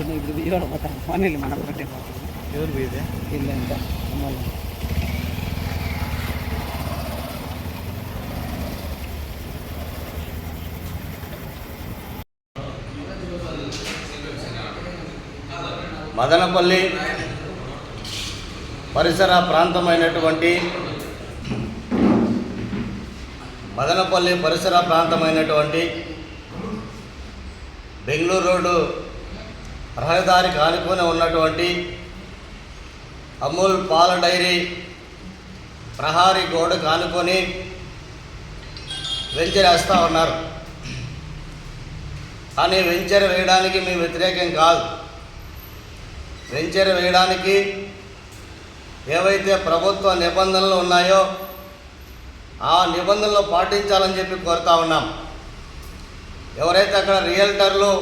ఇది విజయవాడ పోతాను ఫోన్ మన పట్టే పోతుంది ఎవరు పోయేది? ఇల్లు ఎంత అమ్మాయి మదనపల్లి పరిసర ప్రాంతమైనటువంటి మదనపల్లి పరిసర ప్రాంతమైనటువంటి బెంగళూరు రోడ్డు రహదారికి ఆనుకొని ఉన్నటువంటి అమూల్ పాల డైరీ ప్రహారీ గోడకు ఆనుకొని వెంచర్ వేస్తూ ఉన్నారు. కానీ వెంచర్ వేయడానికి మేము వ్యతిరేకం కాదు. వెంచర్ వేయడానికి ఏవైతే ప్రభుత్వ నిబంధనలు ఉన్నాయో ఆ నిబంధనలు పాటించాలని చెప్పి కోరుతా ఉన్నాం. ఎవరైతే అక్కడ రియల్టర్లు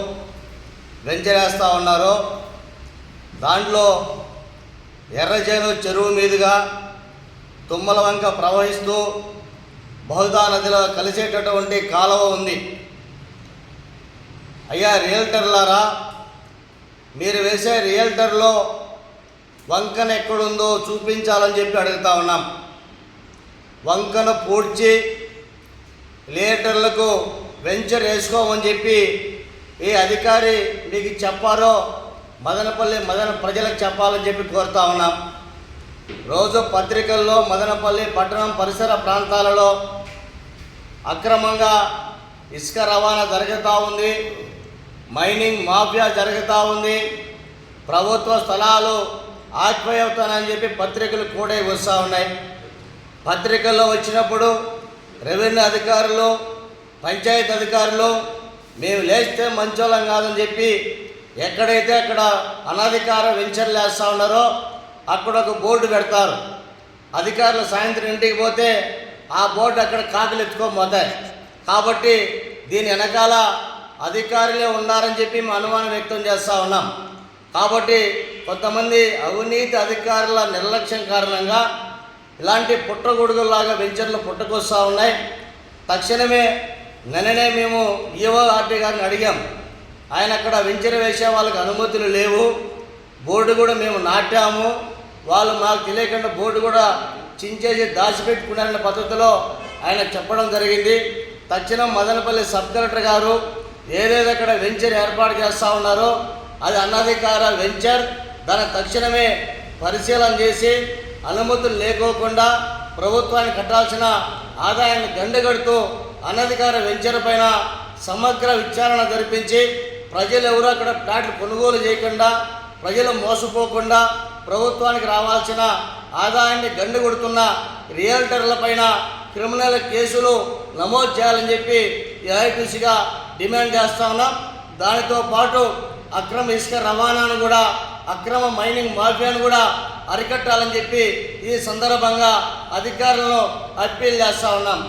వెంచర్ వేస్తూ ఉన్నారో. దాంట్లో ఎర్రచేను చెరువు మీదుగా తుమ్మల వంక ప్రవహిస్తూ బహుదా నదిలో కలిసేటటువంటి కాలువ ఉంది. అయ్యా రియల్టర్లారా మీరు వేసే రియల్టర్లో వంకన ఎక్కడుందో చూపించాలని చెప్పి అడుగుతా ఉన్నాం. వంకను పూడ్చి రియల్టర్లకు వెంచర్ వేసుకోమని చెప్పి ఏ అధికారి మీకు చెప్పారో మదనపల్లి మదన ప్రజలకు చెప్పాలని చెప్పి కోరుతా ఉన్నాం. రోజు పత్రికల్లో మదనపల్లి పట్టణం పరిసర ప్రాంతాలలో అక్రమంగా ఇసుక రవాణా జరుగుతూ ఉంది. మైనింగ్ మాఫియా జరుగుతూ ఉంది. ప్రభుత్వ స్థలాలు ఆక్రయవుతానని చెప్పి పత్రికలు కూడా వస్తూ ఉన్నాయి. పత్రికల్లో వచ్చినప్పుడు రెవెన్యూ అధికారులు పంచాయతీ అధికారులు మేము లేస్తే మంచోళం కాదని చెప్పి ఎక్కడైతే అక్కడ అనధికార వెంచర్లు వేస్తూ ఉన్నారో అక్కడ ఒక బోర్డు పెడతారు. అధికారులు సాయంత్రం ఇంటికి పోతే ఆ బోర్డు అక్కడ కాకులు ఎత్తుకొని కాబట్టి దీని వెనకాల అధికారులే ఉన్నారని చెప్పి మేము అనుమానం వ్యక్తం చేస్తూ ఉన్నాం. కాబట్టి కొంతమంది అవినీతి అధికారుల నిర్లక్ష్యం కారణంగా ఇలాంటి పుట్టగొడుగుల్లాగా వెంచర్లు పుట్టుకొస్తూ ఉన్నాయి. తక్షణమే నిన్ననే మేము ఈవో ఆర్టీ గారిని అడిగాం. ఆయన అక్కడ వెంచర్ వేసే వాళ్ళకి అనుమతులు లేవు. బోర్డు కూడా మేము నాటాము. వాళ్ళు మాకు తెలియకుండా బోర్డు కూడా చించేసి దాచిపెట్టుకున్నారనే పద్ధతిలో ఆయన చెప్పడం జరిగింది. తక్షణం మదనపల్లి సబ్ కలెక్టర్ గారు ఏదైతే అక్కడ వెంచర్ ఏర్పాటు చేస్తూ ఉన్నారో అది అనధికార వెంచర్. దాన్ని తక్షణమే పరిశీలన చేసి అనుమతులు లేకోకుండా ప్రభుత్వానికి కట్టాల్సిన ఆదాయాన్ని గండగడుతూ అనధికార వెంచర్ పైన సమగ్ర విచారణ జరిపించి ప్రజలు ఎవరు అక్కడ ఫ్లాట్లు కొనుగోలు చేయకుండా ప్రజలు మోసపోకుండా ప్రభుత్వానికి రావాల్సిన ఆదాయాన్ని గండుగొడుతున్న రియల్టర్ల పైన క్రిమినల్ కేసులు నమోదు చేయాలని చెప్పి ఏఐటీసీగా డిమాండ్ చేస్తా ఉన్నాం. దానితో పాటు అక్రమ ఇసుక రవాణాను కూడా అక్రమ మైనింగ్ మాఫియాను కూడా అరికట్టాలని చెప్పి ఈ సందర్భంగా అధికారులను అప్పీల్ చేస్తా ఉన్నాం.